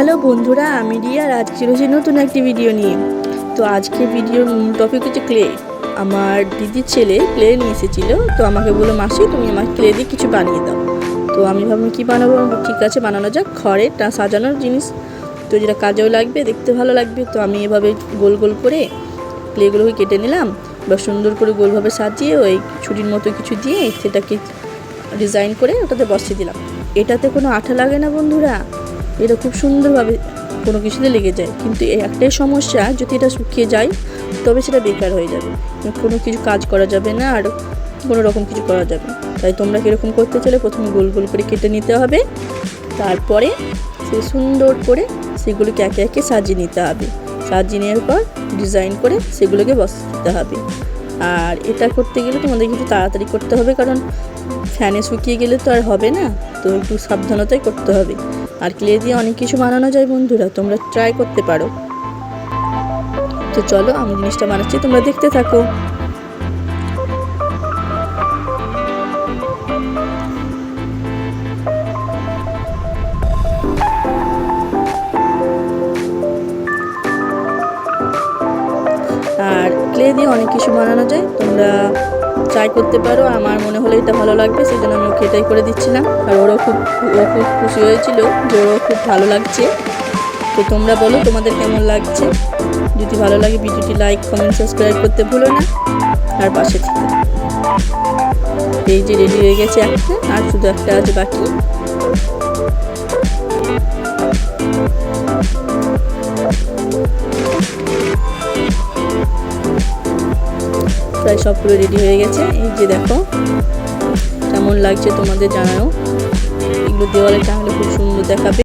Hello বন্ধুরা, আমি রিয়া আর আজকে নতুন একটি ভিডিও নিয়ে। তো আজকে ভিডিওর মূল টপিক হচ্ছে ক্লে আমার দিদির ছেলে ক্লে নিয়ে এসেছিল, তো আমাকে বলল, মাসি, তুমি আমার ক্লে দিয়ে কিছু বানিয়ে দাও। তো আমি ভাবলাম, কী বানাবো? ঠিক আছে, বানানো যাক টা সাজানোর জিনিস। তো যেটা কাজেও লাগবে, দেখতে ভালো লাগবে। তো আমি এভাবে গোল গোল করে ক্লেগুলোকে কেটে নিলাম বা সুন্দর করে গোলভাবে সাজিয়ে ওই ছুরির মতো কিছু দিয়ে সেটাকে ডিজাইন করে ওটাতে বসিয়ে দিলাম। এটাতে কোনো আঠা লাগে না বন্ধুরা। এটা খুব সুন্দরভাবে কোনো কিছুতে লেগে যায়। কিন্তু একটাই সমস্যা, যদি এটা শুকিয়ে যায়, তবে সেটা বেকার হয়ে যাবে। কোনো কিছু কাজ করা যাবে না আর কোনো রকম কিছু করা যাবে তাই তোমরা কীরকম করতে চলে প্রথমে গোল গোল করে কেটে নিতে হবে। তারপরে সে সুন্দর করে সেগুলোকে একে একে সাজিয়ে নিতে হবে। সাজিয়ে নেওয়ার পর ডিজাইন করে সেগুলোকে বসাতে হবে। আর এটা করতে গেলে তোমাদের একটু তাড়াতাড়ি করতে হবে, কারণ ফ্যানে শুকিয়ে গেলে তো আর হবে না। তো একটু সাবধানতাই করতে হবে। আর ক্লে দিয়ে অনেক কিছু বানানো যায় বন্ধুরা, তোমরা ট্রাই করতে পারো। তো চলো, আমি জিনিসটা বানাচ্ছি, তোমরা দেখতে থাকো। আর ক্লে দিয়ে অনেক কিছু বানানো যায়, তোমরা ট্রাই করতে পারো আমার মনে হলে এটা ভালো লাগবে সেই জন্য আমি ওকে এটাই করে দিচ্ছিলাম আর ওরও খুব, ও খুব খুশি হয়েছিল, যে ওরও খুব ভালো লাগছে। তো তোমরা বলো, তোমাদের কেমন লাগছে? যদি ভালো লাগে, ভিডিওটি লাইক কমেন্ট সাবস্ক্রাইব করতে ভুলো না। আর পাশে থেকে। এই যে রেডি হয়ে গেছে একটা আর শুধু একটা আছে বাকি। প্রায় সবগুলো রেডি হয়ে গেছে। এই যে দেখো, কেমন লাগছে তোমাদের জানাও এগুলো দেওয়ালে তাহলে খুব সুন্দর দেখাবে।